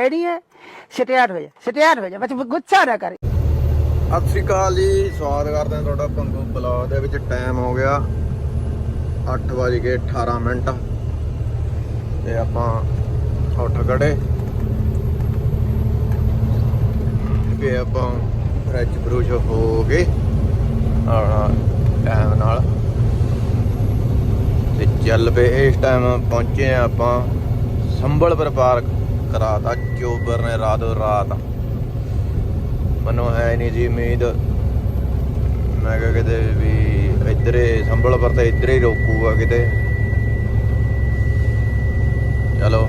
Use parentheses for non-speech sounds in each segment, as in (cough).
Ready ਹੈ? ਸਟਿਆਰ ਹੋ ਜਾ ਸਟਿਆਰ ਹੋ ਜਾ ਬਸ ਗੁੱਸਾ ਨਾ ਕਰ। ਸਤਿ ਸ਼੍ਰੀ ਅਕਾਲ ਜੀ, ਸਵਾਗਤ ਕਰਦੇ ਹਾਂ ਤੁਹਾਡਾ ਪੰਗੂ ਬਲੌਗ ਦੇ ਵਿੱਚ। ਟਾਈਮ ਹੋ ਗਿਆ 8 ਕੇ 18 ਮਿੰਟ ਤੇ ਆਪਾਂ ਉੱਠ ਖੜੇ। ਕਿ ਆਪਾਂ ਫਰੈਸ਼ ਬਰੂਸ਼ ਹੋ ਗਏ ਆ ਟਾਈਮ ਨਾਲ ਤੇ ਚੱਲ ਪਏ। ਇਸ ਟਾਈਮ ਪਹੁੰਚੇ ਹਾਂ ਆਪਾਂ ਸੰਭਲਪੁਰ ਪਾਰਕ। ਕਰਾਤਾ ਚੋਬਰ ਨੇ ਰਾਤੋਂ ਰਾਤ? ਮੈਨੂੰ ਹੈ ਨਹੀਂ ਜੀ ਉਮੀਦ। ਮੈਂ ਕਿਹਾ ਕਿਤੇ ਵੀ ਇੱਧਰੇ ਸੰਭਲਪੁਰ ਤੇ ਇੱਧਰੇ ਹੀ ਰੋਕੂਗਾ ਕਿਤੇ। ਚਲੋ,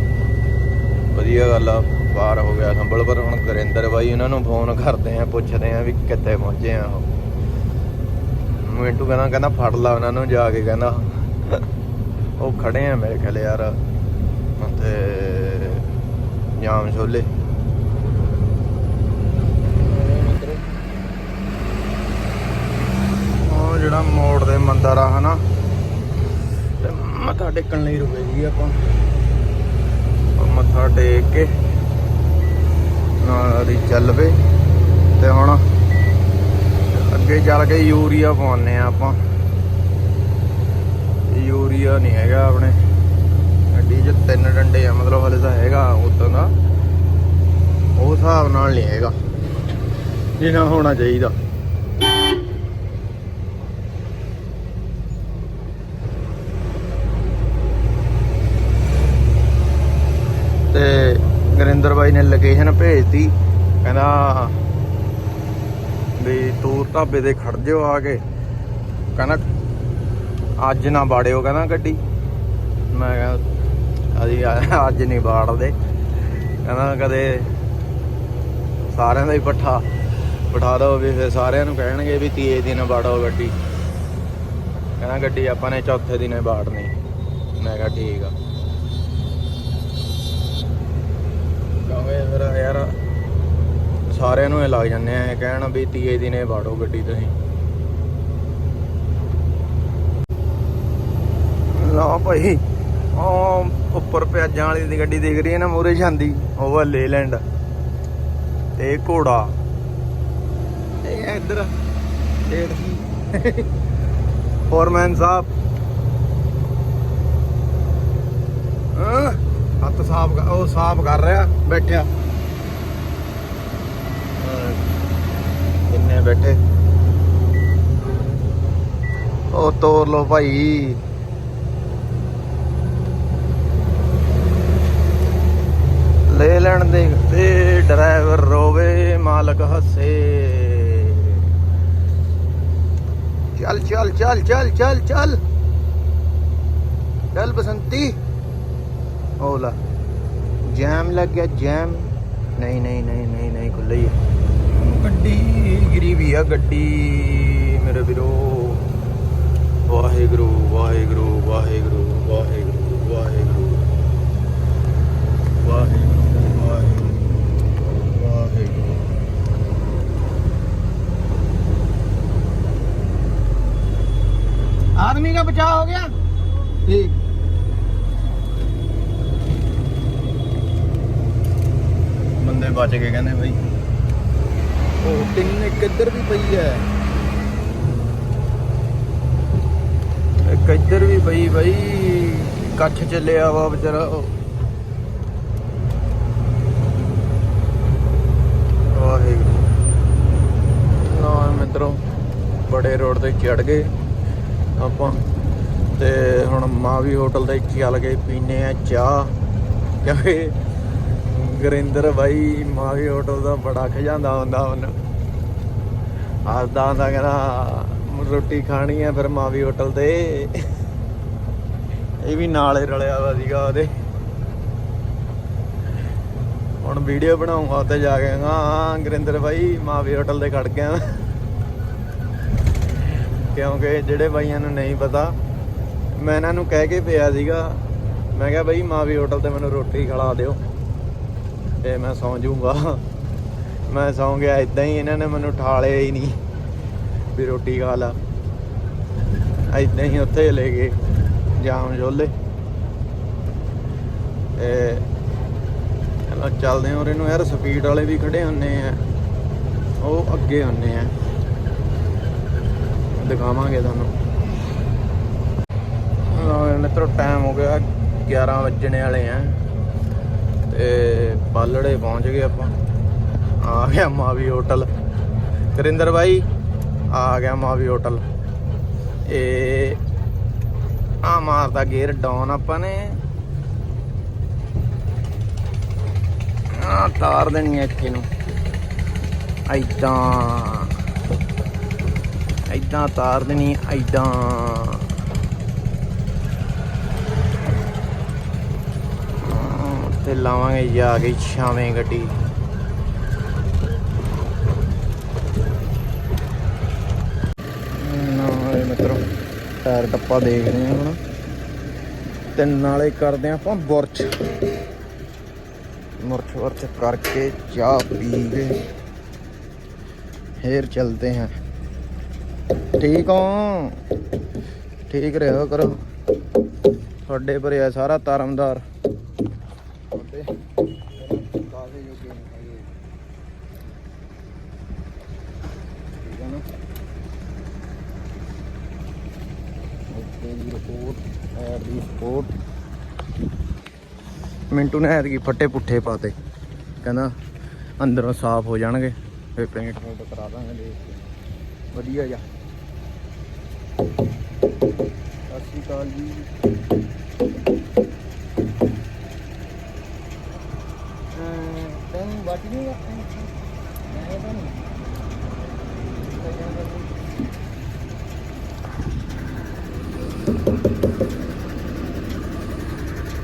ਵਧੀਆ ਗੱਲ ਆ, ਪਾਰ ਹੋ ਗਿਆ ਸੰਭਲਪੁਰ। ਹੁਣ ਗੁਰਿੰਦਰ ਬਾਈ ਉਹਨਾਂ ਨੂੰ ਫੋਨ ਕਰਦੇ ਆ, ਪੁੱਛਦੇ ਆ ਵੀ ਕਿੱਥੇ ਪਹੁੰਚੇ ਆ ਉਹ। ਮਿੰਟੂ ਕਹਿੰਦਾ ਕਹਿੰਦਾ ਫੜ ਲਾ ਉਹਨਾਂ ਨੂੰ ਜਾ ਕੇ, ਕਹਿੰਦਾ। ਉਹ ਖੜੇ ਆ ਮੇਰੇ ਖਿਆਲ ਯਾਰ। ਤੇ ਜਾਮ ਛੋਲੇ। ਉਹ ਜਿਹੜਾ ਮੋੜ ਦੇ ਮੰਦਰ ਆ, ਹਨਾ? ਤੇ ਮੱਥਾ ਟੇਕਣ ਲਈ ਰੁਕੇ ਜੀ ਆਪਾਂ। ਮੱਥਾ ਟੇਕ ਕੇ ਨਾਲ ਦੀ ਚੱਲ ਪਏ। ਤੇ ਹੁਣ ਅੱਗੇ ਚੱਲ ਕੇ ਯੂਰੀਆ ਪਾਉਣੇ ਆ ਆਪਾਂ। ਯੂਰੀਆ ਨਹੀਂ ਹੈਗਾ ਆਪਣੇ। ਤਿੰਨ ਡੰਡੇ ਆ, ਮਤਲਬ ਹਲੇ ਤਾਂ ਹੈਗਾ ਉਦੋਂ ਦਾ। ਉਹ ਹਿਸਾਬ ਨਾਲ ਨਹੀਂ ਹੈਗਾ। ਜਿੰਨਾ ਹੋਣਾ ਚਾਹੀਦਾ। ਤੇ ਗਰਿੰਦਰ ਬਾਈ ਨੇ ਲੋਕੇਸ਼ਨ ਭੇਜਤੀ। ਕਹਿੰਦਾ, ਵੀ ਤੂੰ ਢਾਬੇ ਤੇ ਖੜ ਜਿਓ ਆ ਕੇ। ਕਹਿੰਦਾ, ਅੱਜ ਨਾ ਬਾੜਿਓ, ਕਹਿੰਦਾ ਗੱਡੀ। ਮੈਂ ਕਿਹਾ ਅਸੀਂ ਅੱਜ ਨਹੀਂ ਬਾੜਦੇ। ਕਹਿੰਦਾ ਕਦੇ ਸਾਰਿਆਂ ਦਾ ਹੀ ਪੱਠਾ ਬਿਠਾ ਦੋ ਵੀ ਫਿਰ ਸਾਰਿਆਂ ਨੂੰ ਕਹਿਣਗੇ ਵੀ ਤੀਏ ਦਿਨ ਬਾੜੋ ਗੱਡੀ। ਕਹਿੰਦਾ ਗੱਡੀ ਆਪਾਂ ਨੇ ਚੌਥੇ ਦਿਨੇ ਬਾੜਨੀ। ਮੈਂ ਕਿਹਾ ਠੀਕ ਆ। ਕਹਵੇ ਫਿਰ ਯਾਰ ਸਾਰਿਆਂ ਨੂੰ ਇਹ ਲੱਗ ਜਾਂਦੇ ਆ, ਇਹ ਕਹਿਣ ਵੀ ਤੀਏ ਦਿਨੇ ਬਾੜੋ ਗੱਡੀ ਤੁਸੀਂ। ਲਓ ਭਾਈ। ਉਹ ਉੱਪਰ ਪਿਆਜ਼ਾਂ ਵਾਲੀ ਦੀ ਗੱਡੀ ਦਿਖ ਰਹੀ ਹੈ ਨਾ, ਮੂਰੇ ਜਾਂਦੀ ਉਹ ਵਾ ਲੇਲੈਂਡ ਤੇ ਘੋੜਾ। ਇਹ ਇੱਧਰ ਫੋਰਮੈਨ ਸਾਹਿਬ। ਹੱਥ ਸਾਫ਼ ਉਹ ਸਾਫ਼ ਕਰ ਰਿਹਾ, ਬੈਠਿਆ। ਕਿੰਨੇ ਬੈਠੇ। ਉਹ ਤੋਰ ਲੋ ਭਾਈ। ਲੈ ਲੈਣ ਦੇ ਤੇ ਡਰਾਈਵਰ ਰੋਵੇ, ਮਾਲਕ ਹੱਸੇ। ਚੱਲ ਚੱਲ ਚੱਲ ਚੱਲ ਚੱਲ ਚੱਲ। ਚੱਲ ਬਸੰਤੀ। ਹੋਲਾ ਜੈਮ ਲੱਗ ਗਿਆ, ਜੈਮ। ਨਹੀਂ ਨਹੀਂ ਨਹੀਂ ਨਹੀਂ ਨਹੀਂ ਖੁੱਲਾ ਗੱਡੀ ਗਿਰੀ ਵੀ ਆ, ਗੱਡੀ ਮੇਰੇ ਵੀਰੋ। ਵਾਹਿਗੁਰੂ ਵਾਹਿਗੁਰੂ ਵਾਹਿਗੁਰੂ ਵਾਹਿਗੁਰੂ ਵਾਹਿਗੁਰੂ। ਵਾਹਿਗੁਰੂ। आदमी का बचाव हो गया ठीक ਬੰਦੇ ਬਚ ਗਏ ਕਹਿੰਦੇ ਬਾਈ ਉਹ ਤਿੰਨ ਇੱਕ ਇੱਧਰ ਵੀ ਪਈ ਹੈ ਇੱਕ ਇੱਧਰ ਵੀ ਪਈ ਬਾਈ ਕੱਛ ਚੱਲਿਆ ਵਾ ਵਿਚਾਰਾ ਉਹ। ਵਾਹਿਗੁਰੂ ਨਾ ਮਿੱਤਰੋ ਬੜੇ ਰੋਡ ਤੇ ਚੜ ਗਏ ਆਪਾਂ। ਤੇ ਹੁਣ ਮਾਵੀ ਹੋਟਲ ਤੇ ਚੱਲ ਕੇ ਪੀਨੇ ਆ ਚਾਹ। ਕਿਉਂਕਿ ਗੁਰਿੰਦਰ ਬਾਈ ਮਾਵੀ ਹੋਟਲ ਦਾ ਬੜਾ ਖਜਾਂਦਾ ਹੁੰਦਾ ਉਹਨੂੰ ਆਸਦਾ ਹੁੰਦਾ ਕਹਿੰਦਾ, ਰੋਟੀ ਖਾਣੀ ਆ ਫਿਰ ਮਾਵੀ ਹੋਟਲ ਤੇ। ਇਹ ਵੀ ਨਾਲੇ ਰਲਿਆ ਵਾ ਸੀਗਾ ਉਹਦੇ। ਹੁਣ ਵੀਡੀਓ ਬਣਾਉਂਗਾ ਉੱਤੇ ਜਾ ਕੇ, ਹਾਂ, ਗੁਰਿੰਦਰ ਬਾਈ ਮਾਵੀ ਹੋਟਲ ਤੇ ਖੜ ਗਿਆ। ਕਿਉਂਕਿ ਜਿਹੜੇ ਬਾਈਆਂ ਨੂੰ ਨਹੀਂ ਪਤਾ, ਮੈਂ ਇਹਨਾਂ ਨੂੰ ਕਹਿ ਕੇ ਪਿਆ ਸੀਗਾ, ਮੈਂ ਕਿਹਾ ਬਈ ਮਾਵੀ ਹੋਟਲ ਤੇ ਮੈਨੂੰ ਰੋਟੀ ਖਿਲਾ ਦਿਓ, ਤੇ ਮੈਂ ਸੌਂ ਜਾਊਂਗਾ। ਮੈਂ ਸੌਂ ਗਿਆ ਇਦਾਂ ਹੀ ਇਹਨਾਂ ਨੇ ਮੈਨੂੰ ਠਾਲਿਆ ਹੀ ਨਹੀਂ ਵੀ ਰੋਟੀ ਖਾ ਲਾ। ਇਦਾਂ ਹੀ ਉੱਥੇ ਲੈ ਗਏ, ਜਾਮ ਜੋਲੇ। ਤੇ ਚੱਲਦੇ ਆ ਔਰ ਇਹਨੂੰ ਯਾਰ ਸਪੀਡ ਵਾਲੇ ਵੀ ਖੜੇ ਹੁੰਨੇ ਆ, ਉਹ ਅੱਗੇ ਹੁੰਨੇ ਆ। ਦਿਖਾਵਾਂਗੇ ਤੁਹਾਨੂੰ। ਮਿੱਤਰੋ ਟਾਈਮ ਹੋ ਗਿਆ 11 ਵੱਜਣੇ ਵਾਲੇ ਆ। ਤੇ ਪਾਲੜੇ ਪਹੁੰਚ ਗਏ ਆਪਾਂ। ਆ ਗਿਆ ਮਾਵੀ ਹੋਟਲ। ਕਰਿੰਦਰ ਬਾਈ, ਆ ਗਿਆ ਮਾਵੀ ਹੋਟਲ। ਇਹ ਆ ਮਾਰਦਾ ਗੇਅਰ ਡਾਊਨ ਆਪਾਂ ਨੇ। ਆ ਤਾਰ ਦੇਣੀ ਹੈ ਇੱਥੇ ਨੂੰ। ਐਦਾਂ ਐਦਾਂ ਤਾਰ ਦੇਣੀ, ਐਦਾਂ। ਤੇ ਲਾਵਾਂਗੇ ਜਾ ਕੇ ਛਾਵੇਂ ਗੱਡੀ। ਨਾਲੇ ਮਿੱਤਰੋ, ਟਾਇਰ ਟੱਪਾ ਦੇਖਦੇ ਰਹੇ ਹਾਂ ਹੁਣ। ਤੇ ਨਾਲੇ ਕਰਦੇ ਹਾਂ ਆਪਾਂ ਬੁਰਚ ਮੁਰਚ ਵਰਚ ਕਰਕੇ ਚਾਹ ਪੀ ਕੇ ਫੇਰ ਚਲਤੇ ਹਾਂ। ਠੀਕ ਹੋ? ਠੀਕ ਰਹੋ ਕਰੋ। ਤੁਹਾਡੇ ਭਰਿਆ ਸਾਰਾ ਧਰਮਦਾਰ। ਤੁਹਾਡੇ ਹੈ ਨਾ ਓਕੇ ਦੀ ਰਿਪੋਰਟ ਮਿੰਟੂ ਨੇ ਐਤਕੀ ਫੱਟੇ ਪੁੱਠੇ ਪਾਤੇ। ਕਹਿੰਦਾ ਅੰਦਰੋਂ ਸਾਫ਼ ਹੋ ਜਾਣਗੇ। ਫਿਰ ਪੇਂਟ ਪੂੰਟ ਕਰਾ ਦਾਂਗੇ ਦੇਖ ਕੇ। ਵਧੀਆ ਜਾ ਸਤਿ ਸ਼੍ਰੀ ਅਕਾਲ ਜੀ ਤੈਨੂੰ ਬਾਟੀ ਨਹੀਂ ਮੈਂ ਤਾਂ ਨਹੀਂ।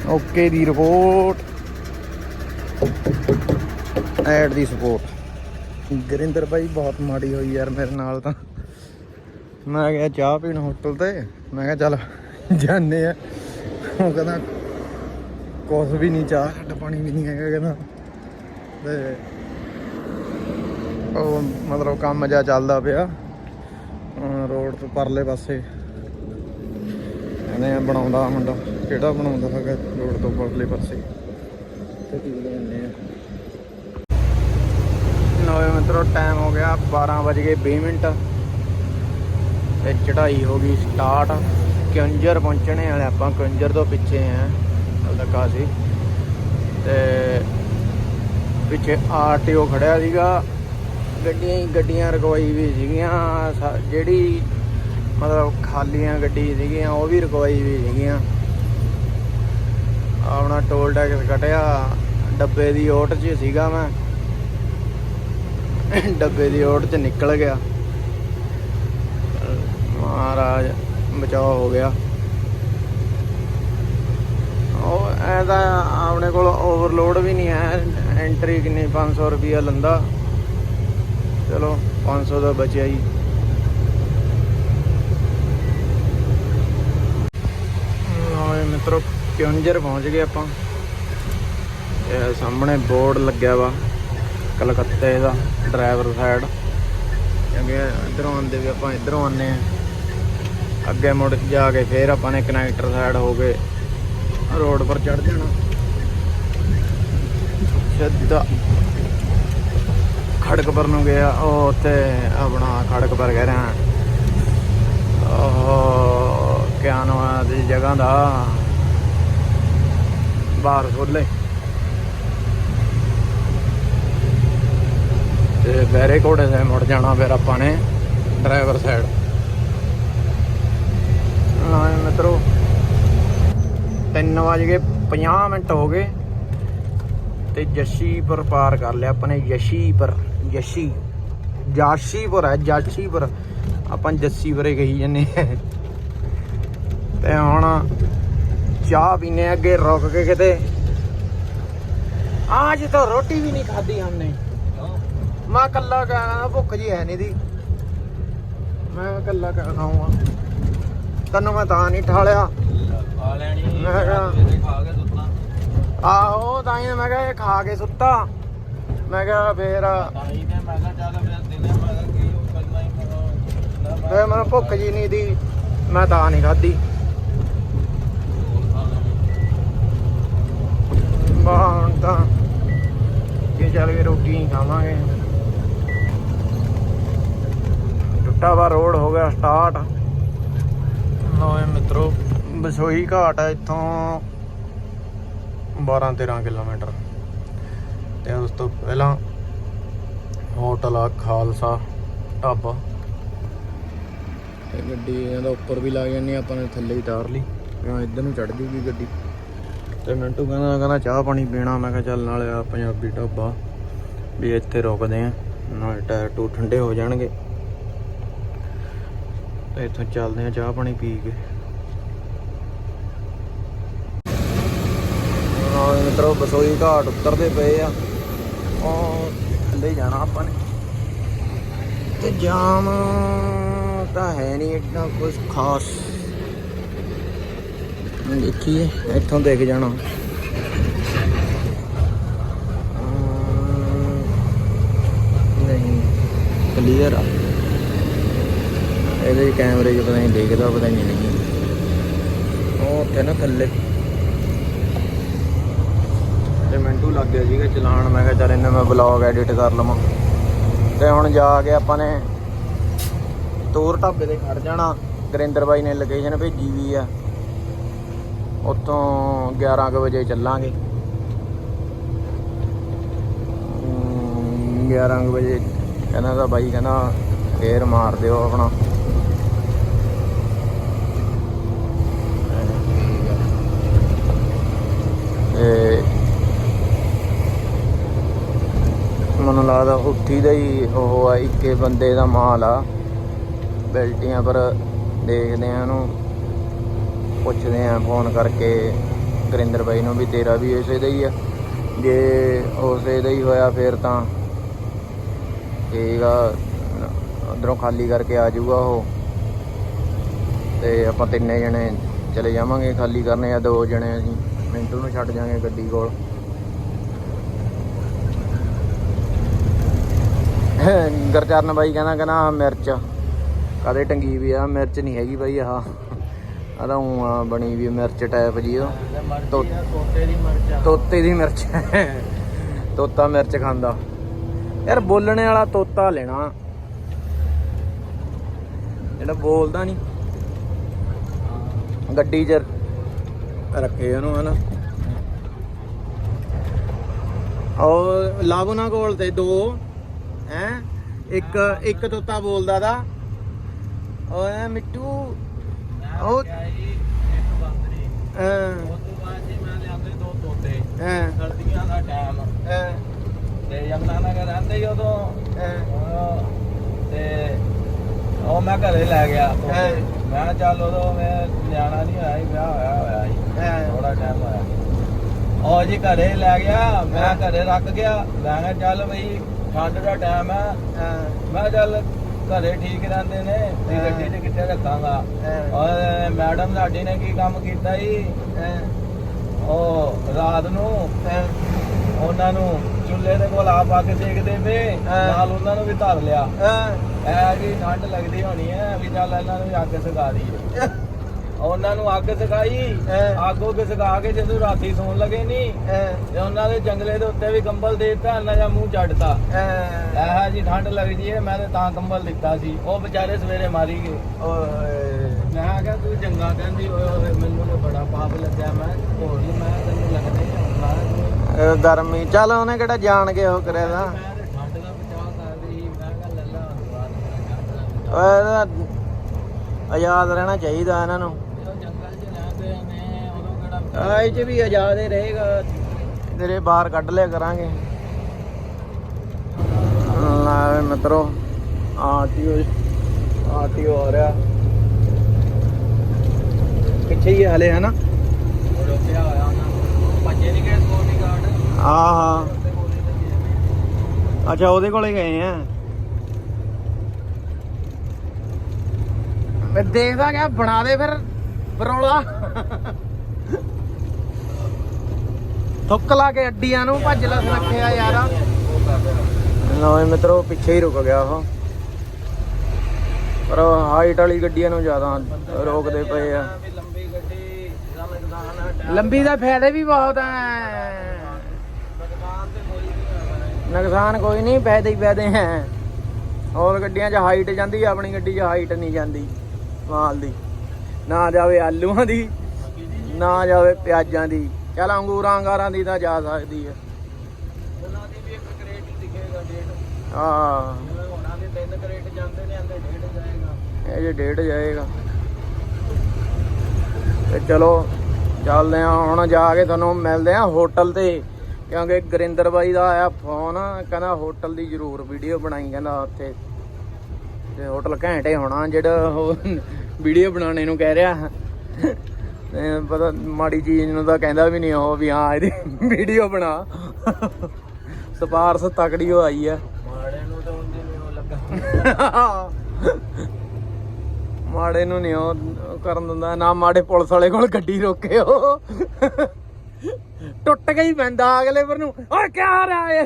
ਓਕੇ ਦੀ ਰਿਪੋਰਟ। ਐਡ ਦੀ ਸਪੋਰਟ ਗੁਰਿੰਦਰ ਭਾਈ ਬਹੁਤ ਮਾੜੀ ਹੋਈ ਯਾਰ ਮੇਰੇ ਨਾਲ ਤਾਂ। ਮੈਂ ਗਿਆ ਚਾਹ ਪੀਣ ਹੋਟਲ ਤੇ, ਮੈਂ ਕਿਹਾ ਚੱਲ ਜਾਣੇ ਆ। ਉਹ ਕਹਿੰਦਾ, ਕੁਛ ਵੀ ਨਹੀਂ, ਚਾਹ ਠੰਡਾ ਪਾਣੀ ਵੀ ਨਹੀਂ ਹੈਗਾ, ਕਹਿੰਦਾ। ਤੇ ਉਹ ਮਤਲਬ ਕੰਮ ਜਿਹਾ ਚੱਲਦਾ ਪਿਆ ਰੋਡ ਤੋਂ ਪਰਲੇ ਪਾਸੇ। ਕਹਿੰਦੇ ਬਣਾਉਂਦਾ ਮੁੰਡਾ, ਕਿਹੜਾ ਬਣਾਉਂਦਾ ਹੈਗਾ ਰੋਡ ਤੋਂ ਪਰਲੇ ਪਾਸੇ। ਤੇ ਕੀ ਲੈਣੇ ਆ। ਨਵੇਂ ਮਿੱਤਰੋ ਟਾਈਮ ਹੋ ਗਿਆ 12 ਵਜ ਗਏ 20 ਮਿੰਟ। ਤੇ ਚੜ੍ਹਾਈ ਹੋ ਗਈ ਸਟਾਰਟ। ਕਿਉਂਜਰ ਪਹੁੰਚਣੇ ਵਾਲੇ ਆਪਾਂ ਕਿਉਂਜਰ ਤੋਂ ਪਿੱਛੇ ਆ ਲੱਗਾ ਸੀ ਤੇ ਪਿੱਛੇ ਆਰਟੀਓ ਖੜਿਆ ਸੀਗਾ। ਗੱਡੀਆਂ ਹੀ ਗੱਡੀਆਂ ਰਕਵਾਈ ਵੀ ਸੀਗੀਆਂ, ਸਾ- ਜਿਹੜੀ ਮਤਲਬ ਖਾਲੀਆਂ ਗੱਡੀ ਸੀਗੀਆਂ, ਉਹ ਵੀ ਰਕਵਾਈ ਵੀ ਸੀਗੀਆਂ। ਆਪਣਾ ਟੋਲ ਟੈਕਸ ਕਟਿਆ ਡੱਬੇ ਦੀ ਓਟ 'ਚ ਸੀਗਾ ਮੈਂ। ਡੱਬੇ ਦੀ ਓਟ 'ਚ ਨਿਕਲ ਗਿਆ। ਮਹਾਰਾਜ ਬਚਾਓ ਹੋ ਗਿਆ। ਉਹ ਐ ਤਾਂ ਆਪਣੇ ਕੋਲ ਓਵਰਲੋਡ ਵੀ ਨਹੀਂ ਹੈ। ਐਂਟਰੀ ਕਿੰਨੀ 500 ਰੁਪਿਆ ਲੰਦਾ। ਚਲੋ 500 ਦਾ ਬਚਿਆ ਹੀ। ਲਓ ਜੀ ਮਿੱਤਰੋ ਕਿਉਂਜਰ ਪਹੁੰਚ ਗਏ ਆਪਾਂ? ਇਹ ਸਾਹਮਣੇ ਬੋਰਡ ਲੱਗਿਆ ਵਾ, ਕਲਕੱਤੇ ਦਾ ਡਰਾਈਵਰ ਸਾਈਡ ਕਿਉਂਕਿ ਇਧਰੋਂ ਆਉਂਦੇ ਵੀ ਆਪਾਂ ਇਧਰੋਂ ਆਨੇ ਆ ਅੱਗੇ ਮੁੜ ਜਾ ਕੇ ਫੇਰ ਆਪਾਂ ਨੇ ਕਨੈਕਟਰ ਸਾਈਡ ਹੋ ਕੇ ਰੋਡ ਪਰ ਚੜ ਜਾਣਾ। ਸਿੱਧਾ ਖੜਕਪਰ ਨੂੰ ਗਿਆ ਉਹ ਉੱਥੇ ਆਪਣਾ ਖੜਕਪਰ ਕਹਿ ਰਿਹਾ। ਉਹ ਕਿਆ ਨਾਮ ਹੈ ਦੀ ਜਗ੍ਹਾ ਦਾ ਬਾਹਰ ਖੋਲੇ ਤੇ ਬੈਰੇ ਕੋੜੇ ਸੇ ਮੁੜ ਜਾਣਾ ਫਿਰ ਆਪਾਂ ਨੇ ਡਰਾਈਵਰ ਸਾਈਡ ਹਾਂ ਮਿੱਤਰੋ 3 ਵਜ ਗਏ 50 ਮਿੰਟ ਹੋ ਗਏ ਤੇ ਜਸ਼ੀਪੁਰ ਪਾਰ ਕਰ ਲਿਆ ਆਪਾਂ ਨੇ ਯਸ਼ੀਪੁਰ ਯਸ਼ੀ ਜਾਸ਼ੀਪੁਰ ਹੈ ਜਾਸ਼ੀਪੁਰ ਆਪਾਂ ਜੱਸੀਪੁਰੇ ਕਹੀ ਜੰਨੇ ਤੇ ਹੁਣ ਚਾਹ ਪੀਨੇ ਅੱਗੇ ਰੁਕ ਕੇ ਕਿਤੇ आज तो रोटी भी नहीं खाधी हमने मैं कल्ला का भुख जी है नहीं दी मैं कल्ला का खाऊंगा ਤੈਨੂੰ ਮੈਂ ਤਾਂ ਨਹੀਂ ਠਾਲਿਆ। ਖਾ ਲੈਣੀ। ਮੈਂ ਕਿਹਾ- ਖਾ ਕੇ ਸੁੱਤਣਾ ਆਹੋ ਤਾਂ ਹੀ ਮੈਂ ਕਿਹਾ ਇਹ ਖਾ ਕੇ ਸੁੱਤਾ। ਮੈਂ ਕਿਹਾ ਫੇਰ ਤਾਂ ਹੀ ਤੇ ਮੈਂ ਕਿਹਾ ਚੱਲ ਫਿਰ ਦਿਨੇ ਮੈਂ ਕਿਹਾ ਕੀ ਉਹ ਕਰਨਾ ਹੀ ਕਰਨਾ। ਫੇਰ ਮੈਨੂੰ ਭੁੱਖ ਜੀ ਨਹੀਂ ਦੀ। ਮੈਂ ਤਾਂ ਨਹੀਂ ਖਾਧੀ। ਬਾ ਹੁਣ ਤਾਂ ਅੱਗੇ ਚੱਲ ਕੇ ਰੋਟੀ ਹੀ ਖਾਵਾਂਗੇ। ਟੁੱਟਾ ਵਾ ਰੋਡ ਹੋ ਗਿਆ ਸਟਾਰਟ। ਲਓ ਇਹ ਮਿੱਤਰੋ ਬਸੋਈ ਘਾਟ ਹੈ ਇੱਥੋਂ 12 13 ਕਿਲੋਮੀਟਰ। ਤੇ ਉਸ ਤੋਂ ਪਹਿਲਾਂ ਹੋਟਲ ਆ, ਖਾਲਸਾ ਢਾਬਾ। ਤੇ ਗੱਡੀ ਇਹਦਾ ਉੱਪਰ ਵੀ ਲੱਗ ਜਾਂਦੀ ਆਪਾਂ ਨੇ ਥੱਲੇ ਹੀ ਤਾਰ ਲਈ। ਜਾਂ ਇੱਧਰ ਨੂੰ ਚੜ ਜੂਗੀ ਗੱਡੀ। ਤੇ ਮਿੰਟੂ ਕਹਿੰਦਾ ਕਹਿੰਦਾ ਚਾਹ ਪਾਣੀ ਪੀਣਾ, ਮੈਂ ਕਿਹਾ ਚੱਲ ਨਾਲੇ ਆ ਪੰਜਾਬੀ ਢਾਬਾ ਵੀ ਇੱਥੇ ਰੁਕਦੇ ਆ ਨਾਲੇ ਟਾਇਰ ਟੂ ਠੰਡੇ ਹੋ ਜਾਣਗੇ। ਤੇ ਇੱਥੋਂ ਚੱਲਦੇ ਆ ਚਾਹ ਪਾਣੀ ਪੀ ਕੇ। ਹਾਂ, ਮਿੱਤਰੋ ਬਸੋਈ ਘਾਟ ਉਤਰਦੇ ਪਏ ਆ। ਉਹ ਥੱਲੇ ਜਾਣਾ ਆਪਾਂ ਨੇ। ਤੇ ਜਾਮ ਤਾਂ ਹੈ ਨਹੀਂ ਇੱਦਾਂ ਕੁਝ ਖਾਸ। ਦੇਖੀਏ, ਇੱਥੋਂ ਦੇਖ ਜਾਣਾ। ਨਹੀਂ ਕਲੀਅਰ ਆ। ਇਹਦੇ ਕੈਮਰੇ 'ਚ ਪਤਾ ਨਹੀਂ ਦੇਖਦਾ ਪਤਾ ਨਹੀਂ ਨਹੀਂ। ਉਹ ਉੱਥੇ ਨਾ ਥੱਲੇ। ਤੇ ਮਿੰਟੂ ਲੱਗ ਗਿਆ ਸੀਗਾ ਚਲਾਣ ਮੈਂ ਕਿਹਾ ਚੱਲ ਇਹਨਾਂ ਮੈਂ ਵਲੌਗ ਐਡਿਟ ਕਰ ਲਵਾਂ। ਤੇ ਹੁਣ ਜਾ ਕੇ ਆਪਾਂ ਨੇ ਤੂਰ ਢਾਬੇ ਤੇ ਖੜ ਜਾਣਾ। ਗੁਰਿੰਦਰ ਬਾਈ ਨੇ ਲੋਕੇਸ਼ਨ ਭੇਜੀ ਵੀ ਆ। ਉੱਥੋਂ 11 ਕੁ ਵਜੇ ਚੱਲਾਂਗੇ। ਅਮ, 11 ਕੁ ਵਜੇ। ਕਹਿੰਦਾ ਤਾਂ ਬਾਈ ਕਹਿੰਦਾ ਫੇਰ ਮਾਰ ਦਿਓ ਆਪਣਾ ਤੇ ਮੈਨੂੰ ਲੱਗਦਾ ਉੱਠੀ ਦਾ ਹੀ ਉਹ ਆ, ਇੱਕੇ ਬੰਦੇ ਦਾ ਮਾਲ ਆ। ਬੈਲਟੀਆਂ ਪਰ ਦੇਖਦੇ ਆ ਉਹਨੂੰ। ਪੁੱਛਦੇ ਆ ਫੋਨ ਕਰਕੇ ਗੁਰਿੰਦਰ ਬਾਈ ਨੂੰ ਵੀ ਤੇਰਾ ਵੀ ਇਸੇ ਦਾ ਹੀ ਆ। ਜੇ ਉਸੇ ਦਾ ਹੀ ਹੋਇਆ ਫਿਰ ਤਾਂ ਠੀਕ ਆ, ਉਧਰੋਂ ਖਾਲੀ ਕਰਕੇ ਆ ਜਾਊਗਾ ਉਹ। ਤੇ ਆਪਾਂ ਤਿੰਨੇ ਜਣੇ ਚਲੇ ਜਾਵਾਂਗੇ ਖਾਲੀ ਕਰਨੇ ਆ, ਦੋ ਜਣੇ ਅਸੀਂ। ਮਿੰਟੂ ਨੂੰ ਛੱਡ ਜਾਾਂਗੇ ਗੱਡੀ ਕੋਲ। (laughs) ਗਰਚਰਨ ਬਾਈ ਕਹਿੰਦਾ ਕਹਿੰਦਾ ਮਿਰਚ ਕਦੇ ਟੰਗੀ ਵੀ ਆ ਮਿਰਚ ਨਹੀਂ ਹੈਗੀ ਬਾਈ ਆਹ। ਆ ਤਾਂ ਬਣੀ ਵੀ ਮਿਰਚ ਟਾਈਪ ਜੀ ਉਹ। ਦੀ ਮਰਚਾ ਤੋਤੇ ਦੀ ਮਿਰਚ। ਤੋਤਾ ਮਿਰਚ ਖਾਂਦਾ। ਯਾਰ ਬੋਲਣੇ ਵਾਲਾ ਤੋਤਾ ਲੈਣਾ। ਜਿਹੜਾ ਬੋਲਦਾ ਨਹੀਂ ਗੱਡੀ 'ਚ ਰੱਖੇ ਉਹਨੂੰ ਹਨਾ। ਉਹ ਲਾਗੋਨਾ ਕੋਲ ਤੇ ਦੋ। ਹੈ? ਇੱਕ ਇੱਕ ਤੋਤਾ ਬੋਲਦਾ ਦਾ। ਓਏ ਮਿੱਟੂ। ਉਹ ਇੱਕ ਬੰਦਰੀ। ਅਹ, ਉਹ ਤੋਂ ਬਾਅਦ ਜੀ ਮੈਂ ਲਿਆਂਦੇ ਦੋ ਤੋਤੇ। ਅਹ, ਸਰਦੀਆਂ ਦਾ ਟਾਈਮ ਅਹ, ਤੇ ਯਮਨਾ ਨਗਰ ਰਹਿੰਦੇ ਹੀ ਉਦੋਂ। ਅਹ, ਉਹ ਤੇ ਉਹ ਮੈਂ ਘਰੇ ਲੈ ਗਿਆ। ਮੈਂ ਚੱਲ ਉਦੋਂ ਮੈਂ ਨਿਆਣਾ ਨਹੀਂ ਹੋਇਆ ਸੀ ਵਿਆਹ ਹੋਇਆ ਹੋਇਆ ਸੀ ਹੈਂ। ਥੋੜਾ ਟਾਈਮ ਹੋਇਆ। ਉਹ ਜੀ ਘਰੇ ਲੈ ਗਿਆ ਮੈਂ ਘਰੇ ਰੱਖ ਗਿਆ। ਮੈਂ ਕਿਹਾ ਚੱਲ ਬਈ ਠੰਡ ਦਾ ਟਾਈਮ ਹੈ ਮੈਂ ਚੱਲ ਘਰੇ ਠੀਕ ਰਹਿੰਦੇ ਨੇ ਤੇ। ਗੱਡੀ 'ਚ ਕਿੱਥੇ ਰੱਖਾਂਗਾ। ਔਰ ਮੈਡਮ ਸਾਡੀ ਨੇ ਕੀ ਕੰਮ ਕੀਤਾ ਜੀ? ਉਹ ਰਾਤ ਨੂੰ ਉਹਨਾਂ ਨੂੰ ਚੁੱਲ੍ਹੇ ਦੇ ਕੋਲ ਆਪ ਆ ਕੇ ਦੇਖਦੇ ਹੈਂ। ਨਾਲ ਉਹਨਾਂ ਨੂੰ ਵੀ ਧਰ ਲਿਆ। ਐ ਕਿ ਠੰਡ ਲੱਗਦੀ ਹੋਣੀ ਹੈ ਵੀ ਚੱਲ ਇਹਨਾਂ ਨੂੰ ਅੱਗ ਸਗਾ ਦਈਏ। (laughs) ਉਹਨਾਂ ਨੂੰ ਅੱਗ ਸਗਾਈ ਹੈਂ। ਅੱਗ ਉੱਗ ਸਗਾ ਕੇ ਜਦੋਂ ਰਾਤੀ ਸੌਣ ਲੱਗੇ ਨਹੀਂ ਤੇ ਉਹਨਾਂ ਦੇ ਜੰਗਲੇ ਦੇ ਉੱਤੇ ਵੀ ਕੰਬਲ ਦੇ ਦਿੱਤਾ ਇਹਨਾਂ ਦਾ ਮੂੰਹ ਚੜਤਾ ਅਹ, ਐਹਾ ਜੀ ਠੰਡ ਲੱਗਦੀ ਹੈ ਮੈਂ ਤੇ ਤਾਂ ਕੰਬਲ ਦਿੱਤਾ ਸੀ। ਉਹ ਵਿਚਾਰੇ ਸਵੇਰੇ ਮਾਰੀ ਗਏ। ਓਏ। ਮੈਂ ਕਿਹਾ ਤੂੰ ਚੰਗਾ ਕਹਿੰਦੀ ਓਏ ਓਏ ਮੈਨੂੰ ਤਾਂ ਬੜਾ ਪਾਪ ਲੱਗਿਆ ਮੈਂ ਹੋਰ ਨਹੀਂ ਮੈਂ ਤੈਨੂੰ ਲੱਗਦਾ ਹੀ ਹੁੰਦਾ ਇਹ ਗਰਮੀ ਚੱਲ ਉਹਨੇ ਕਿਹੜਾ ਜਾਣ ਕੇ ਉਹ ਕਰਿਆ ਦਾ ਮੈਂ ਤੇ ਠੰਡ ਦਾ ਬਚਾਅ ਕਰ ਰਹੀ ਮੈਂ ਕਿਹਾ ਲੱਲਾ ਬਾਤ ਓਏ ਇਹਦਾ ਆਜ਼ਾਦ ਰਹਿਣਾ ਚਾਹੀਦਾ ਇਹਨਾਂ ਨੂੰ ਜਦੋਂ ਜੰਗਲ 'ਚ ਰਹਿੰਦੇ ਨੇ ਉਦੋਂ ਕਿਹੜਾ ਆਏ ਚ ਵੀ ਆਜ਼ਾਦ ਹੀ ਰਹੇਗਾ। ਤੇਰੇ ਬਾਹਰ ਕੱਢ ਲਿਆ ਕਰਾਂਗੇ। ਲੈ ਮਿੱਤਰੋ ਆਰਟੀਓ ਆਰਟੀਓ ਆ ਰਿਹਾ। ਪਿੱਛੇ ਹੀ ਹਲੇ ਹੈ ਨਾ ਰੋਕਿਆ ਹੋਇਆ ਉਹਨਾਂ ਨੂੰ ਭੱਜੇ ਨਹੀਂ ਗਏ ਸਕਿਉਰਟੀ ਗਾਰਡ ਹਾਂ। ਹਾਂ ਉੱਤੇ ਗੋਲੀ ਲੱਗੀ ਹੈ ਅੱਛਾ ਉਹਦੇ ਕੋਲੇ ਗਏ ਆ। ਮੈਂ ਦੇਖਦਾ ਕਿ ਬਣਾ ਦੇ ਫਿਰ ਬਰੌਲਾ ਥੁੱਕ ਲਾ ਕੇ ਅੱਡੀਆਂ ਨੂੰ ਭੱਜ ਲਸ ਰੱਖਿਆ ਯਾਰ। ਜੀ ਮਿੱਤਰੋ ਪਿੱਛੇ ਹੀ ਰੁਕ ਗਿਆ ਉਹ। ਪਰ ਹਾਈਟ ਵਾਲੀ ਗੱਡੀਆਂ ਨੂੰ ਜ਼ਿਆਦਾ ਰੋਕਦੇ ਪਏ ਆ। ਲੰਬੀ ਦਾ ਹੈ ਫਾਇਦੇ ਵੀ ਬਹੁਤ ਹੋਣਾ ਨੁਕਸਾਨ ਕੋਈ ਨਹੀਂ ਫਾਇਦੇ ਹੀ ਫਾਇਦੇ ਹੈ ਹੋਰ ਗੱਡੀਆਂ 'ਚ ਹਾਈਟ ਜਾਂਦੀ ਆਪਣੀ ਗੱਡੀ 'ਚ ਹਾਈਟ ਨਹੀਂ ਜਾਂਦੀ ਮਾਲ ਦੀ। ਨਾ ਜਾਵੇ ਆਲੂਆਂ ਦੀ ਨਾ ਜਾਵੇ ਪਿਆਜ਼ਾਂ ਦੀ। ਚੱਲ ਅੰਗੂਰਾਂ ਅੰਗਾਰਾਂ ਦੀ ਤਾਂ ਜਾ ਸਕਦੀ ਹੈ। ਉਹਨਾਂ ਦੀ ਵੀ ਇੱਕ ਕ੍ਰੇਟ ਦਿਖੇਗਾ ਡੇਢ। ਹਾਂ। ਉਹਨਾਂ ਦੇ ਤਿੰਨ ਕ੍ਰੇਟ ਜਾਂਦੇ ਨੇ ਅੰਦਰ ਡੇਢ ਜਾਏਗਾ। ਇਹ ਜੇ ਡੇਢ ਜਾਏਗਾ। ਤੇ ਚਲੋ ਚੱਲਦੇ ਆ ਹੁਣ ਜਾ ਕੇ ਤੁਹਾਨੂੰ ਮਿਲਦੇ ਆ ਹੋਟਲ ਤੇ। ਕਿਉਂਕਿ ਗੁਰਿੰਦਰ ਬਾਈ ਦਾ ਆਇਆ ਫੋਨ ਕਹਿੰਦਾ ਹੋਟਲ ਦੀ ਜ਼ਰੂਰ ਵੀਡੀਓ ਬਣਾਈ ਕਹਿੰਦਾ ਉੱਥੇ। ਤੇ ਹੋਟਲ ਘੈਂਟੇ ਹੋਣਾ ਜਿਹੜਾ ਉਹ ਵੀਡੀਓ ਬਣਾਉਣੇ ਨੂੰ ਕਹਿ ਰਿਹਾ। ਪਤਾ ਮਾੜੀ ਚੀਜ਼ ਨੂੰ ਤਾਂ ਕਹਿੰਦਾ ਵੀ ਨਹੀਂ ਉਹ ਵੀ ਹਾਂ ਇਹਦੀ ਵੀਡੀਓ ਬਣਾ। ਸਪਾਰਸ ਤਕੜੀ ਹੋ ਆਈ ਆ। ਮਾੜੇ ਨੂੰ ਤਾਂ ਉਂਝ ਨਹੀਂ ਉਹ ਲੱਗਾ। ਮਾੜੇ ਨੂੰ ਨਹੀਂ ਉਹ ਕਰਨ ਦਿੰਦਾ ਨਾ ਮਾੜੇ ਪੁਲਿਸ ਵਾਲੇ ਕੋਲ ਗੱਡੀ ਰੋਕੇ ਉਹ। ਟੁੱਟ ਗਈ ਪੈਂਦਾ ਅਗਲੇ ਪਰ ਨੂੰ ਓਏ ਕੀ ਆ ਰਿਹਾ ਏ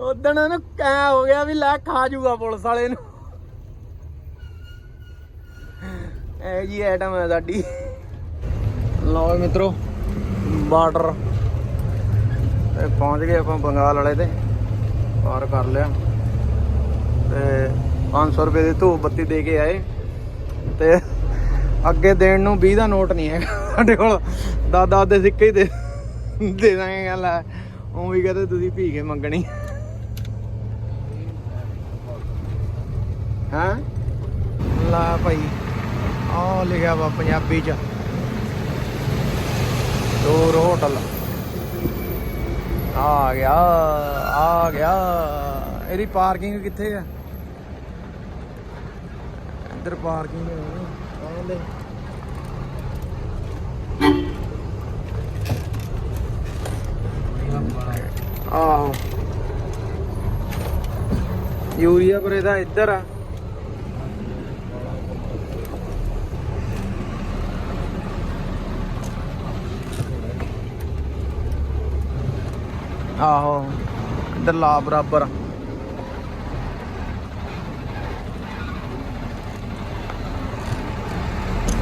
ਉਦਣ ਉਹਨੂੰ ਕਹਿ ਹੋ ਗਿਆ ਵੀ ਲੈ ਖਾ ਜੂਗਾ ਪੁਲਿਸ ਵਾਲੇ ਨੂੰ। ਇਹ ਜੀ ਆਈਟਮ ਹੈ ਸਾਡੀ। ਲਓ ਜੀ ਮਿੱਤਰੋ, ਬਾਰਡਰ। ਤੇ ਪਹੁੰਚ ਗਏ ਆਪਾਂ ਬੰਗਾਲ ਵਾਲੇ ਤੇ। ਪਾਰ ਕਰ ਲਿਆ। ਤੇ 500 ਰੁਪਏ ਦੀ ਧੂਪ ਬੱਤੀ ਦੇ ਕੇ ਆਏ। ਤੇ ਅੱਗੇ ਦੇਣ ਨੂੰ 20 ਦਾ ਨੋਟ ਨਹੀਂ ਹੈਗਾ ਸਾਡੇ ਕੋਲ। ਦਾਦਾ ਦੇ ਸਿੱਕੇ ਹੀ ਦੇ ਦੇ ਦਾਂਗੇ ਗੱਲ। ਹੈ ਉਹ ਵੀ ਕਹਿੰਦੇ ਤੁਸੀਂ ਭੀ ਕੇ ਮੰਗਣੀ। ਹਾਂ? ਲਾ ਭਾਈ। ਆਹ ਲਿਖਿਆ ਵਾ ਪੰਜਾਬੀ ਚ। Tour hotel. ਆ ਗਿਆ ਆ ਗਿਆ। ਇਹਦੀ ਪਾਰਕਿੰਗ ਕਿੱਥੇ ਆ? ਇੱਧਰ ਪਾਰਕਿੰਗ ਹੈ ਆਉਂਦੇ ਆਹੋ ਯੂਰੀਆ ਪਰ ਇਹਦਾ ਇੱਧਰ ਆ। ਆਹੋ, ਇੱਧਰ ਲਾ ਬਰਾਬਰ।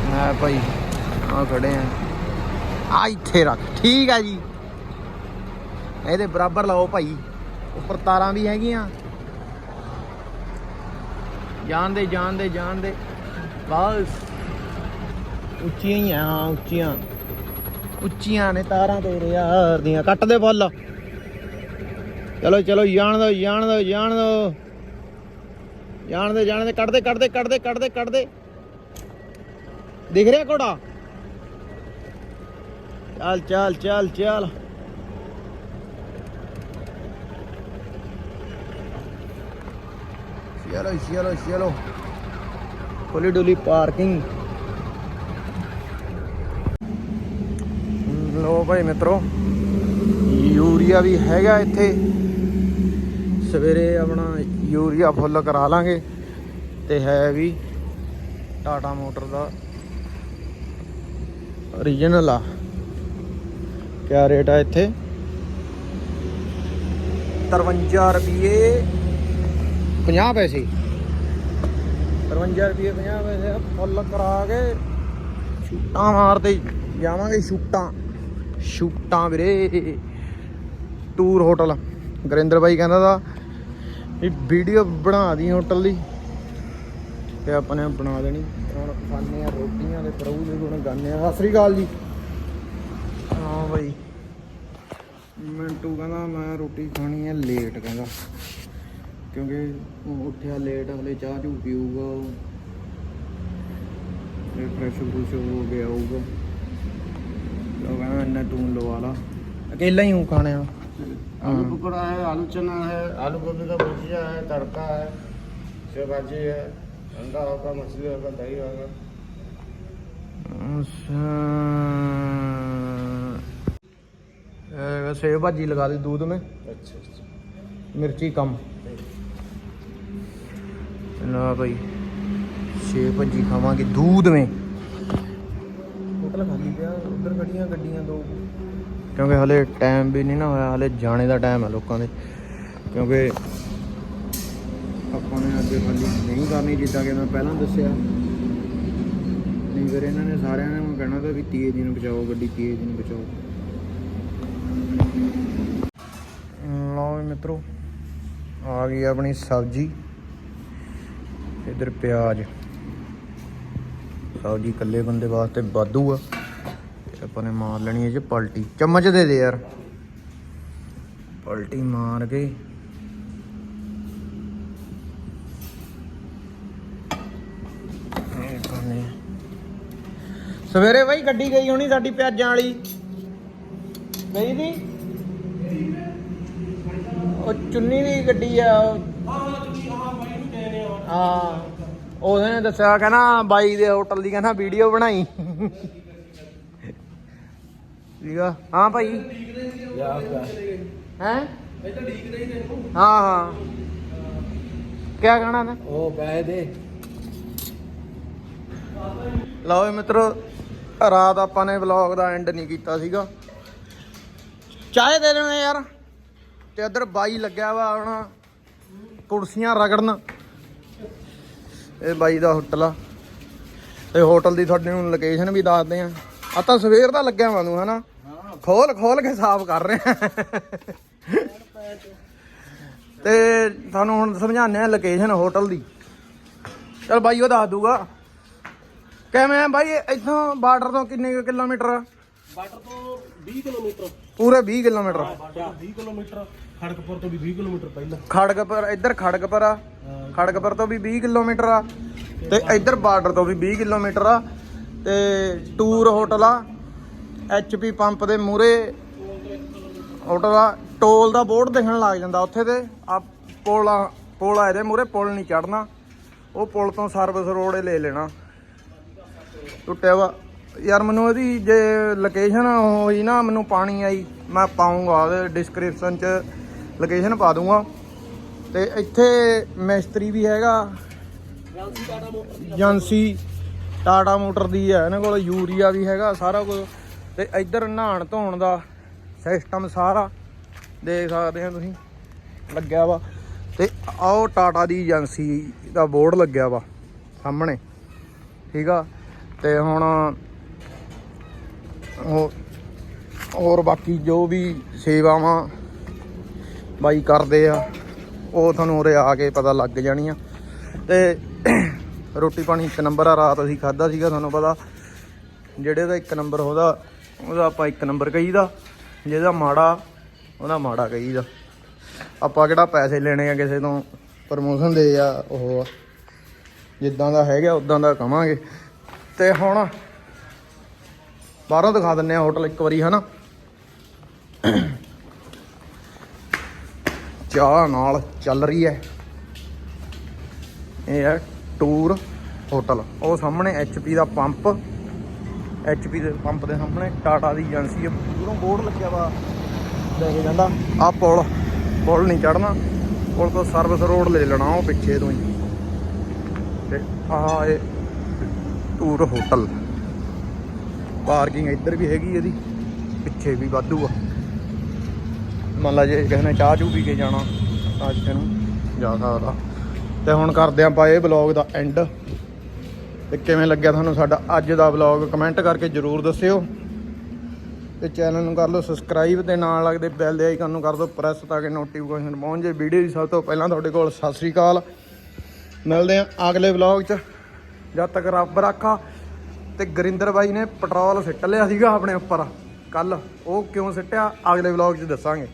ਮੈਂ ਭਾਈ ਆ ਖੜੇ ਆ। ਆ ਇੱਥੇ ਰੱਖ, ਠੀਕ ਆ ਜੀ। ਇਹਦੇ ਬਰਾਬਰ ਲਾਓ ਭਾਈ, ਉੱਪਰ ਤਾਰਾਂ ਵੀ ਹੈਗੀਆਂ। ਜਾਣਦੇ ਜਾਣਦੇ ਜਾਣਦੇ ਬਸ। ਉੱਚੀਆਂ ਹੀ ਆ ਹਾਂ ਉੱਚੀਆਂ। ਉੱਚੀਆਂ ਨੇ ਤਾਰਾਂ ਤੇਰੇ ਯਾਰ ਦੀਆਂ, ਕੱਟ ਦੇ ਫੁੱਲ। ਚਲੋ ਚਲੋ ਜਾਣ ਦੋ ਜਾਣ ਦੋ ਜਾਣ ਦੋ। ਜਾਣ ਦੇ ਜਾਣ ਦੇ ਕੱਢ ਦੇ ਕੱਢ ਦੇ ਕੱਢ ਦਿਖ ਰਿਹਾ ਘੋੜਾ? ਚੱਲ ਚੱਲ ਚੱਲ ਚੱਲ। ਚਲੋ ਚਲੋ ਚਲੋ ਖੋਲੀ ਡੋਲੀ ਪਾਰਕਿੰਗ। ਲੋ ਭਾਈ ਮਿੱਤਰੋ, ਯੂਰੀਆ ਵੀ ਹੈਗਾ ਇੱਥੇ। ਸਵੇਰੇ ਆਪਣਾ ਯੂਰੀਆ ਫੁੱਲ ਕਰਾ ਲਾਂਗੇ ਤੇ ਹੈ ਵੀ ਟਾਟਾ ਮੋਟਰ ਦਾ ਓਰੀਜਨਲ ਆ। ਕਿਆ ਰੇਟ ਆ ਇੱਥੇ? 53 ਰੁਪਏ 50 ਪੈਸੇ। 53 ਰੁਪਏ 50 ਪੈਸੇ ਫੁੱਲ ਕਰਾ ਕੇ ਸ਼ੂਟਾਂ ਮਾਰਦੇ ਜਾਵਾਂਗੇ ਸ਼ੂਟਾਂ। ਛੁੱਟਾਂ ਵੀਰੇ। ਟੂਰ ਹੋਟਲ ਗਰਿੰਦਰ ਬਾਈ ਕਹਿੰਦਾ ਦਾ ਵੀ ਵੀਡੀਓ ਬਣਾ ਦੀ ਹੋਟਲ ਦੀ ਤੇ ਆਪਾਂ ਨੇ ਬਣਾ ਦੇਣੀ। ਹੁਣ ਖਾਣੇ ਆ ਰੋਟੀਆਂ ਦੇ ਪ੍ਰਭੂ ਦੇ ਗੁਣ ਗਾਣੇ ਆ ਸਤਿ ਸ੍ਰੀ ਅਕਾਲ ਜੀ। ਹਾਂ ਬਾਈ। ਮਿੰਟੂ ਕਹਿੰਦਾ ਮੈਂ ਰੋਟੀ ਖਾਣੀ ਹੈ ਲੇਟ ਕਹਿੰਦਾ। ਕਿਉਂਕਿ ਉਹ ਉੱਠਿਆ ਲੇਟ ਹਲੇ ਚਾਹ ਚੂ ਪੀਊਗਾ। ਉਹ ਇਹ ਫਰੈਸ਼ ਫਰੂਸ਼ ਹੋ ਗਿਆ ਹੋਊਗਾ ਕਹਿੰਦਾ ਇੰਨਾ ਤੂੰ ਲਵਾ ਲਾ। ਅਕੇਲਾ ਹੀ ਹੂੰ ਖਾਣੇ ਆ आलू हाँ। पकौड़ा है आलू चना है आलू गोभी का भुजिया है तड़का है सेव भाजी है अंडा होगा मछली होगा दही होगा। अच्छा। सेव भाजी लगा दी दूध में। अच्छा, अच्छा। मिर्ची कम। ना भाई सेव भाजी खावे दूध में। मतलब खाली उधर खड़िया गड्डियाँ दो। ਕਿਉਂਕਿ ਹਲੇ ਟਾਈਮ ਵੀ ਨਹੀਂ ਨਾ ਹੋਇਆ, ਹਲੇ ਜਾਣੇ ਦਾ ਟਾਈਮ ਹੈ ਲੋਕਾਂ ਦੇ। ਕਿਉਂਕਿ ਆਪਾਂ ਨੇ ਅੱਗੇ ਖਾਲੀ ਨਹੀਂ ਕਰਨੀ ਜਿੱਦਾਂ ਕਿ ਮੈਂ ਪਹਿਲਾਂ ਦੱਸਿਆ। ਨਹੀਂ ਫਿਰ ਇਹਨਾਂ ਨੇ ਸਾਰਿਆਂ ਨੇ ਕਹਿਣਾ ਤਾਂ ਵੀ ਤੀਏ ਦਿਨ ਬਚਾਓ, ਗੱਡੀ ਤੀਏ ਦਿਨ ਬਚਾਓ। ਲਓ ਵੀ ਮਿੱਤਰੋ, ਆ ਗਈ ਆਪਣੀ ਸਬਜ਼ੀ, ਇਧਰ ਪਿਆਜ਼। ਸਬਜ਼ੀ ਇਕੱਲੇ ਬੰਦੇ ਵਾਸਤੇ ਵਾਧੂ ਆ। ਆਪਾਂ ਨੇ ਮਾਰ ਲੈਣੀ ਹੈ ਜੇ, ਪਲਟੀ। ਚਮਚ ਦੇ ਦੇ ਯਾਰ। ਪਲਟੀ ਮਾਰ ਕੇ। ਸਵੇਰੇ ਬਾਈ ਗੱਡੀ ਗਈ ਹੋਣੀ ਸਾਡੀ ਪਿਆਜ਼ਾਂ ਵਾਲੀ। ਗਈ ਦੀ ਉਹ ਚੁੰਨੀ ਦੀ ਗੱਡੀ ਆ ਹਾਂ। ਉਹਨੇ ਦੱਸਿਆ, ਕਹਿੰਦਾ ਬਾਈ ਦੇ ਹੋਟਲ ਦੀ ਕਹਿੰਦਾ ਵੀਡੀਓ ਬਣਾਈ। ਸੀਗਾ ਹਾਂ ਭਾਈ। ਹੈ? ਹਾਂ ਹਾਂ। ਕਿਆ ਕਹਿਣਾ ਮੈਂ? ਉਹ ਪੈਸੇ ਦੇ। ਲਓ ਮਿੱਤਰੋ ਰਾਤ ਆਪਾਂ ਨੇ ਵਲੌਗ ਦਾ ਐਂਡ ਨਹੀਂ ਕੀਤਾ ਸੀਗਾ। ਚਾਹੇ ਦੇ ਲੈਣੇ ਯਾਰ। ਤੇ ਇੱਧਰ ਬਾਈ ਲੱਗਿਆ ਵਾ ਹੁਣ ਕੁਰਸੀਆਂ ਰਗੜਨ। ਇਹ ਬਾਈ ਦਾ ਹੋਟਲ ਆ। ਤੇ ਹੋਟਲ ਦੀ ਤੁਹਾਡੇ ਨੂੰ ਲੋਕੇਸ਼ਨ ਵੀ ਦੱਸਦੇ ਆ। ਆ ਤਾਂ ਸਵੇਰ ਦਾ ਲੱਗਿਆ ਵਾ ਨੂੰ ਹਨਾ? ਖੋਲ ਖੋਲ ਕੇ ਸਾਫ਼ ਕਰ ਰਹੇ ਆ ਤੇ ਤੁਹਾਨੂੰ ਹੁਣ ਸਮਝਾਉਂਦੇ ਆ ਲੋਕੇਸ਼ਨ ਹੋਟਲ ਦੀ। ਚਲ ਬਾਈ ਉਹ ਦੱਸ ਦੂਗਾ। ਕਿਵੇਂ ਆ ਬਾਈ? ਇੱਥੋਂ ਬਾਰਡਰ ਤੋਂ ਕਿੰਨੇ ਕੁ ਕਿਲੋਮੀਟਰ ਆ? ਬਾਰਡਰ ਤੋਂ 20 ਕਿਲੋਮੀਟਰ। ਪੂਰੇ 20 ਕਿਲੋਮੀਟਰ। ਬਾਰਡਰ ਤੋਂ 20 ਕਿਲੋਮੀਟਰ ਖੜਗਪੁਰ ਤੋਂ ਵੀ 20 ਕਿਲੋਮੀਟਰ ਪਹਿਲਾਂ। ਖੜਗਪੁਰ ਇੱਧਰ ਖੜਗਪੁਰ ਆ। ਖੜਗਪੁਰ ਤੋਂ ਵੀ 20 ਕਿਲੋਮੀਟਰ ਆ। ਤੇ ਇੱਧਰ ਬਾਰਡਰ ਤੋਂ ਵੀ 20 ਕਿਲੋਮੀਟਰ ਆ। ਤੇ ਟੂਰ ਹੋਟਲ ਆ। ਐਚਪੀ ਪੰਪ ਦੇ ਮੂਰੇ ਹੋਟਲ ਆ, ਟੋਲ ਦਾ ਬੋਰਡ ਦਿਖਣ ਲੱਗ ਜਾਂਦਾ ਉੱਥੇ ਤੇ। ਆ ਪੁਲ ਆ ਪੁਲ ਆ ਇਹਦੇ ਮੂਰੇ ਪੁਲ ਨਹੀਂ ਚੜਨਾ ਉਹ ਪੁਲ ਤੋਂ ਸਰਵਿਸ ਰੋਡ ਲੈ ਲੈਣਾ। ਟੁੱਟਿਆ ਵਾ। ਯਾਰ ਮੈਨੂੰ ਇਹਦੀ ਜੇ ਲੋਕੇਸ਼ਨ ਹੋਈ ਨਾ, ਮੈਨੂੰ ਪਾਣੀ ਆਈ, ਮੈਂ ਪਾਉਂਗਾ ਉਹਦੇ ਡਿਸਕ੍ਰਿਪਸ਼ਨ 'ਚ। ਲੋਕੇਸ਼ਨ ਪਾ ਦੂੰਗਾ। ਤੇ ਇੱਥੇ ਮਿਸਤਰੀ ਵੀ ਹੈਗਾ। ਏਜੰਸੀ, ਟਾਟਾ ਮੋਟਰ ਦੀ ਹੈ ਇਹਨਾਂ ਕੋਲ ਯੂਰੀਆ ਵੀ ਹੈਗਾ, ਸਾਰਾ ਕੁਝ ਤੇ ਇੱਧਰ ਨਹਾਣ ਧੋਣ ਦਾ ਸਿਸਟਮ ਸਾਰਾ ਦੇਖ ਸਕਦੇ ਹੋ ਤੁਸੀਂ, ਲੱਗਿਆ ਵਾ। ਤੇ ਆਓ ਟਾਟਾ ਦੀ ਏਜੰਸੀ ਦਾ ਬੋਰਡ ਲੱਗਿਆ ਵਾ ਸਾਹਮਣੇ, ਠੀਕ ਆ। ਤੇ ਹੁਣ ਉਹ, ਹੋਰ ਬਾਕੀ ਜੋ ਵੀ ਸੇਵਾਵਾਂ ਬਾਈ ਕਰਦੇ ਆ, ਉਹ ਤੁਹਾਨੂੰ ਉਰੇ ਆ ਕੇ ਪਤਾ ਲੱਗ ਜਾਣੀ ਆ ਤੇ ਰੋਟੀ ਪਾਣੀ ਇੱਕ ਨੰਬਰ ਆ, ਰਾਤ ਅਸੀਂ ਖਾਦਾ ਸੀਗਾ, ਤੁਹਾਨੂੰ ਪਤਾ। ਜਿਹੜੇ ਦਾ ਇੱਕ ਨੰਬਰ ਉਹਦਾ ਉਹਦਾ ਆਪਾਂ ਇੱਕ ਨੰਬਰ ਕਹੀਦਾ, ਜਿਹਦਾ ਮਾੜਾ, ਉਹਦਾ ਮਾੜਾ ਕਹੀਦਾ। ਆਪਾਂ ਕਿਹੜਾ ਪੈਸੇ ਲੈਣੇ ਆ ਕਿਸੇ ਤੋਂ ਪ੍ਰਮੋਸ਼ਨ ਦੇ ਆ, ਉਹ ਜਿੱਦਾਂ ਦਾ ਹੈਗਾ, ਉਦਾਂ ਦਾ ਕਵਾਂਗੇ। ਤੇ ਹੁਣ ਬਾਹਰੋਂ ਦਿਖਾ ਦਿੰਨੇ ਆ ਹੋਟਲ ਇੱਕ ਵਾਰੀ, ਹਨਾ? ਚਾਹ ਨਾਲ ਚੱਲ ਰਹੀ ਹੈ। ਇਹ ਹੈ ਟੂਰ ਹੋਟਲ ਉਹ ਸਾਹਮਣੇ ਐਚਪੀ ਦਾ ਪੰਪ ਐਚਪੀ ਦੇ ਪੰਪ ਦੇ ਸਾਹਮਣੇ ਟਾਟਾ ਦੀ ਏਜੰਸੀ ਹੈ ਦੂਰੋਂ ਬੋਰਡ ਲੱਗਿਆ ਵਾ। ਲੈ ਕੇ ਜਾਂਦਾ। ਆ ਪੁਲ ਪੁਲ ਨਹੀਂ ਚੜਨਾ ਪੁਲ ਤੋਂ ਸਰਵਿਸ ਰੋਡ ਲੈ ਲੈਣਾ ਉਹ ਪਿੱਛੇ ਤੋਂ ਹੀ। ਤੇ ਆਹ ਇਹ ਟੂਰ ਹੋਟਲ ਪਾਰਕਿੰਗ ਇੱਧਰ ਵੀ ਹੈਗੀ ਇਹਦੀ ਪਿੱਛੇ ਵੀ ਵਾਧੂ ਆ। ਮੰਨ ਲਾ ਜੇ ਕਿਸੇ ਨੇ ਚਾਹ ਚੂ ਪੀ ਕੇ ਜਾਣਾ ਤਾਂ ਇੱਥੇ ਨੂੰ ਜਾ ਸਕਦਾ। ਤੇ ਹੁਣ ਕਰਦੇ ਆਪਾਂ ਇਹ ਬਲੌਗ ਦਾ ਐਂਡ ਤੇ ਕਿਵੇਂ ਲੱਗਿਆ ਤੁਹਾਨੂੰ ਸਾਡਾ ਅੱਜ ਦਾ ਬਲੌਗ ਕਮੈਂਟ ਕਰਕੇ ਜਰੂਰ ਦੱਸਿਓ। ਤੇ ਚੈਨਲ ਨੂੰ ਕਰ ਲਓ ਸਬਸਕ੍ਰਾਈਬ ਤੇ ਨਾਲ ਲੱਗਦੇ ਬੈਲ ਦੇ ਆਈਕਨ ਨੂੰ ਕਰ ਦਿਓ ਪ੍ਰੈਸ ਤਾਂ ਕਿ ਨੋਟੀਫਿਕੇਸ਼ਨ ਪਹੁੰਚ ਜੇ ਵੀਡੀਓ ਦੀ ਸਭ ਤੋਂ ਪਹਿਲਾਂ ਤੁਹਾਡੇ ਕੋਲ ਸਤਿ ਸ੍ਰੀ ਅਕਾਲ। ਮਿਲਦੇ ਆਂ ਅਗਲੇ ਵਲੌਗ 'ਚ। ਜਦ ਤੱਕ ਰੱਬ ਰਾਖਾ ਤੇ ਗਰਿੰਦਰ ਬਾਈ ਨੇ ਪੈਟਰੋਲ ਸਿੱਟ ਲਿਆ ਸੀਗਾ ਆਪਣੇ ਉੱਪਰ। ਕੱਲ ਉਹ ਕਿਉਂ ਸਿੱਟਿਆ? ਅਗਲੇ ਵਲੌਗ 'ਚ ਦੱਸਾਂਗੇ।